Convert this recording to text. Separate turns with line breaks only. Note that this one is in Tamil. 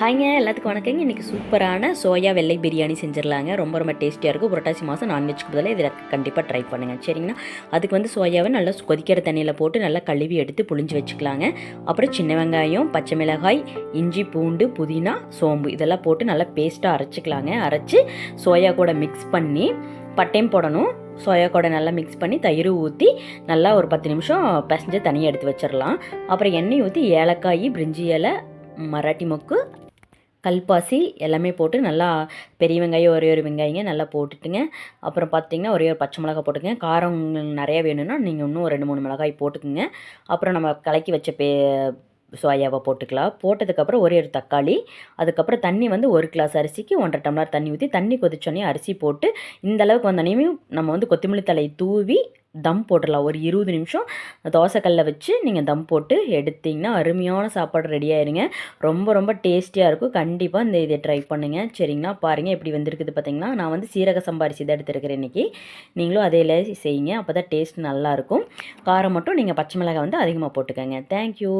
ஹாய்ங்க எல்லாத்துக்கும் வணக்கங்க. இன்றைக்கி சூப்பரான சோயா வெள்ளை பிரியாணி செஞ்சிடலாங்க. ரொம்ப ரொம்ப டேஸ்டியாக இருக்கும். புரட்டாசி மாதம் நான்வெஜ்க்கு பதிலாக இதில் கண்டிப்பாக ட்ரை பண்ணுங்கள் சரிங்கண்ணா அதுக்கு வந்து சோயாவை நல்லா கொதிக்கிற தண்ணியில் போட்டு நல்லா கழுவி எடுத்து புளிஞ்சு வச்சுக்கலாங்க. அப்புறம் சின்ன வெங்காயம் பச்சை மிளகாய் இஞ்சி பூண்டு புதினா சோம்பு இதெல்லாம் போட்டு நல்லா பேஸ்ட்டாக அரைச்சிக்கலாங்க. அரைச்சி சோயா கூட மிக்ஸ் பண்ணி பட்டையும் போடணும். சோயா கூட நல்லா மிக்ஸ் பண்ணி தயிர் ஊற்றி நல்லா ஒரு பத்து நிமிஷம் பிசைஞ்சு தனியாக எடுத்து வச்சிடலாம். அப்புறம் எண்ணெய் ஊற்றி ஏலக்காய் பிரிஞ்சி இலை மராட்டி மொக்கு கல்பாசி எல்லாமே போட்டு நல்லா பெரிய வெங்காயம் ஒரே ஒரு வெங்காயங்க நல்லா போட்டுட்டுங்க. அப்புறம் பார்த்தீங்கன்னா ஒரே ஒரு பச்சை மிளகா போட்டுங்க காரம் நிறையா வேணும்னா நீங்கள் இன்னும் ரெண்டு மூணு மிளகாய் போட்டுக்குங்க. அப்புறம் நம்ம கலக்கி வச்ச பே சோயாவை போட்டுக்கலாம். போட்டதுக்கப்புறம் ஒரே ஒரு தக்காளி. அதுக்கப்புறம் தண்ணி வந்து ஒரு கிளாஸ் அரிசிக்கு ஒன்றரை டம்ளர் தண்ணி ஊற்றி தண்ணி கொதிச்சோடனே அரிசி போட்டு இந்த அளவுக்கு வந்தோடனையும் நம்ம வந்து கொத்தமல்லி தலை தூவி தம் போட்டுடலாம். ஒரு இருபது நிமிஷம் தோசைக்கல்ல வச்சு நீங்கள் தம் போட்டு எடுத்திங்கன்னா அருமையான சாப்பாடு ரெடி ஆயிருங்க. ரொம்ப ரொம்ப டேஸ்டியாக இருக்கும். கண்டிப்பாக இந்த இதை ட்ரை பண்ணுங்கள் சரிங்களா? பாருங்கள் எப்படி வந்திருக்குது பார்த்தீங்கன்னா நான் வந்து சீரக சம்பாரிசி தான் எடுத்துருக்கிறேன் இன்றைக்கி நீங்களும் அதையில் செய்யுங்க. அப்போ தான் டேஸ்ட் நல்லாயிருக்கும் காரம் மட்டும் நீங்கள் பச்சை மிளகாய் வந்து அதிகமாக போட்டுக்கோங்க. தேங்க்யூ